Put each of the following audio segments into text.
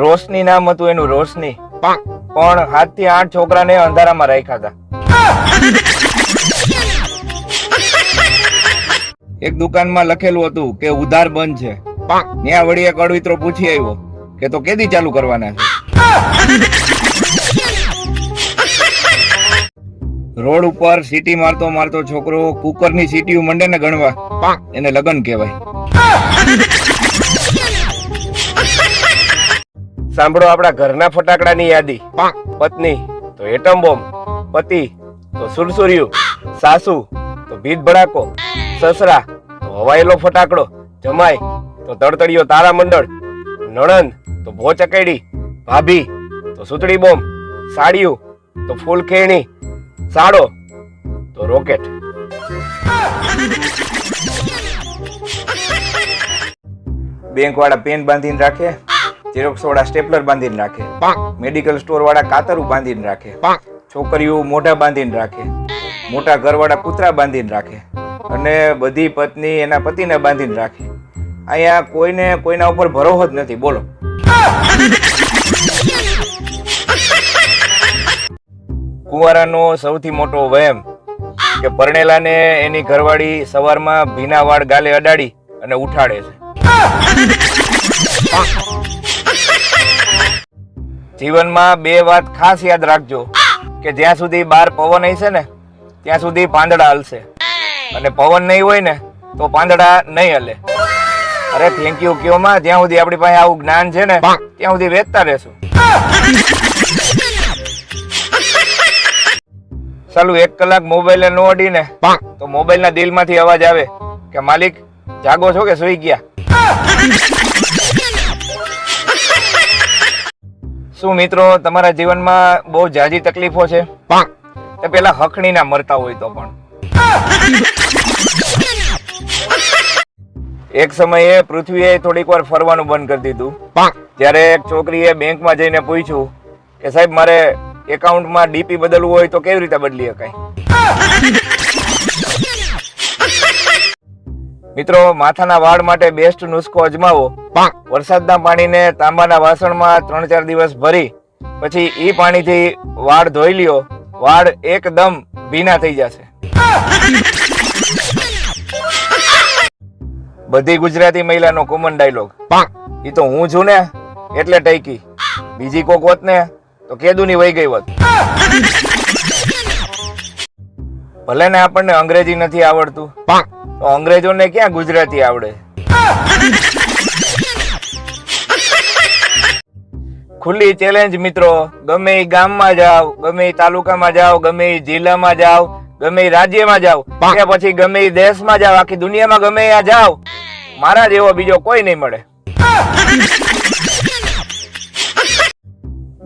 રોશની નામ હતું એનું રોશની. પણ. સાતથી આઠ છોકરાને અંધારામાં રાખ્યા હતા. એક દુકાનમાં લખેલું હતું કે ઉધાર બંધ છે. ત્યાં વળી એક અડવિત્રો પૂછી આવ્યો કે તો કેદી ચાલુ કરવાના છે? રોડ ઉપર સીટી મારતો મારતો છોકરો કુકરની સીટીઓ મંડે ને ગણવા એને લગન કહેવાય. સાંભળો આપણા ઘરના ફટાકડાની યાદી. પત્ની તો એટમ બોમ્બ. પતિ તો સુરસુર્યું. સાસુ તો ભીત ભડાકો. સસરા તો હવાયેલો ફટાકડો. જમાઈ તો તડતડિયો તારા મંડળ નણંદ તો ભો ચકેડી ભાભી તો સુતળી બોમ્બ. સાડિયું તો ફૂલ ખેણી. સાડો તો રોકેટ. બેંક વાળા પેન બાંધીને રાખે? ઝેરોક્સ વાળા સ્ટેપલર બાંધીને રાખે. મેડિકલ સ્ટોર વાળા કાતરું બાંધીને રાખે. છોકરીઓ મોઢા બાંધીને રાખે. મોટા ઘરવાળા કૂતરા બાંધીને રાખે. અને બધી પત્ની એના પતિને બાંધીને રાખે. અહીંયા કોઈને કોઈના ઉપર ભરોસો જ નથી. બોલો. કુંવારાનો સૌથી મોટો વહેમ કે પરણેલાને એની ઘરવાળી સવારમાં ભીના વાળ ગાલે અડાડી અને ઉઠાડે છે. જીવનમાં બે વાત ખાસ યાદ રાખજો. કે જ્યાં સુધી બાર પવન હશે ને ત્યાં સુધી પાંદડા હલશે. અને પવન નહીં હોય ને તો પાંદડા નહીં હલે. અરે થેન્ક યુ કયો માં જ્યાં સુધી આપણી પાસે આવું જ્ઞાન છે ને ત્યાં સુધી વેચતા રહેશું. ચાલુ એક કલાક મોબાઈલ નો અડીને તો મોબાઈલ ના દિલમાંથી અવાજ આવે કે માલિક જાગો છો કે સુઈ ગયા? શું મિત્રો તમારા જીવનમાં બહુ જાજી તકલીફો છે? તો પેલા હકણી ના મરતા હોય તો પણ. એક સમયે પૃથ્વીએ થોડીક વાર ફરવાનું બંધ કરી દીધું. ત્યારે એક છોકરીએ બેંકમાં જઈને પૂછ્યું કે સાહેબ મારે એકાઉન્ટમાં ડીપી બદલવું હોય તો કેવી રીતે બદલી શકાય? મિત્રો માથાના વાળ માટે બેસ્ટ નુસ્ખો અજમાવો. વરસાદના પાણીને તાંબાના વાસણમાં ત્રણ ચાર દિવસ ભરી પછી ઈ પાણીથી વાળ ધોઈ લ્યો. વાળ એકદમ ભીના થઈ જશે. બધી ગુજરાતી મહિલાનો કોમન ડાયલોગ ઈ તો હું છું ને એટલે ટૈકી. બીજી કોક હોત ને તો કેદુની વહી ગઈ હોત. ભલે ને આપણને અંગ્રેજી નથી આવડતું. તો અંગ્રેજોને ક્યાં ગુજરાતી આવડે? ખુલ્લી ચેલેન્જ મિત્રો. ગમે એ ગામમાં જાઓ ગમે એ તાલુકામાં જાઓ ગમે એ જિલ્લામાં જાઓ ગમે એ રાજ્યમાં જાઓ કે પછી ગમે એ દેશમાં જાઓ આખી દુનિયામાં ગમે ત્યાં જાઓ મારા જેવો બીજો કોઈ નહીં મળે.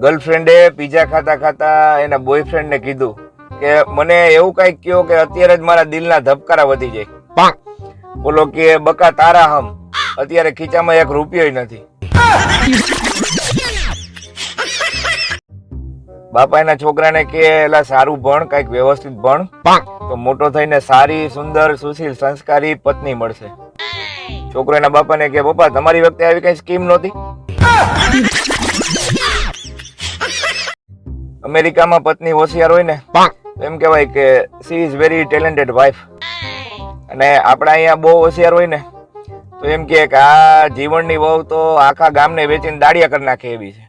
ગર્લફ્રેન્ડે પીઝા ખાતા ખાતા એના બોયફ્રેન્ડ ને કીધું કે મને એવું કંઈક કયો કે અત્યારે જ મારા દિલના ધબકારા વધી જાય. બોલો કે બકા તારા હમ. અત્યારે ખીચામાં એક રૂપિયો નથી. બાપા એના છોકરાને કે એલા સારું ભણ કંઈક વ્યવસ્થિત ભણ. તો મોટો થઈને સારી સુંદર સુશીલ સંસ્કારી પત્ની મળશે. છોકરો એના બાપાને કે પપ્પા તમારી વખતે આવી કઈ સ્કીમ નહોતી? અમેરિકામાં પત્ની હોશિયાર હોય ને એમ કહેવાય કે she is very talented wife અને આપણા અહીંયા બહુ હોશિયાર હોય ને, તો એમ કે આ જીવનની વહુ તો આખા ગામને વેચીને દાડિયા કરી નાખે એવી છે.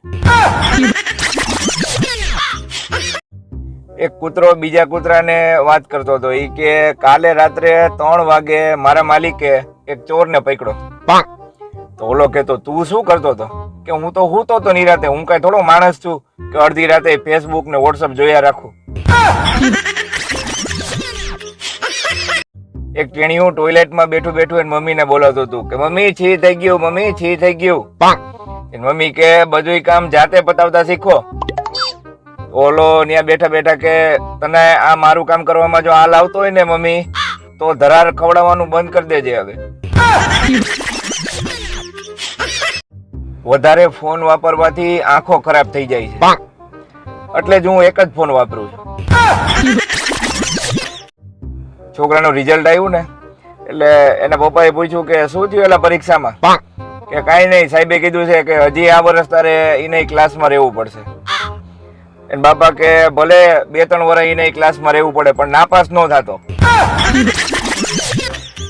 એક કૂતરો બીજા કૂતરાને વાત કરતો હતો. એ કે, કાલે રાત્રે ત્રણ વાગે મારા માલિકે એક ચોરને પકડ્યો. તો ઓલો કેતો તું શું કરતો હતો? કે, હું તો હું તો નિરાતે હું કઈ થોડો માણસ છું કે અડધી રાતે ફેસબુક ને વોટ્સઅપ જોયા રાખું. એક ટેણીયું ટોયલેટમાં બેઠું બેઠું એની મમ્મીને બોલાવતું હતું કે મમ્મી છી થઈ ગયું મમ્મી છી થઈ ગયું. એની મમ્મી કે બધું કામ જાતે પતાવતા શીખો. ઓલો ત્યાં બેઠા બેઠા કે તને આ મારું કામ કરવામાં જો હાલ આવતો હોય ને મમ્મી તો ધરાર ખવડાવવાનું બંધ કરી દેજે હવે. વધારે ફોન વાપરવાથી આંખો ખરાબ થઈ જાય છે. એટલે જ હું એક જ ફોન વાપરું છું. છોકરાનું રિઝલ્ટ આવ્યું ને એટલે એના પપ્પાએ પૂછ્યું કે શું થયું એલા પરીક્ષામાં? કે કાંઈ નહીં સાહેબે કીધું છે કે હજી આ વર્ષ તારે એને ક્લાસમાં રહેવું પડશે. એને બાપા કે ભલે બે ત્રણ વર્ષ એને ક્લાસમાં રહેવું પડે પણ નાપાસ ન થતો.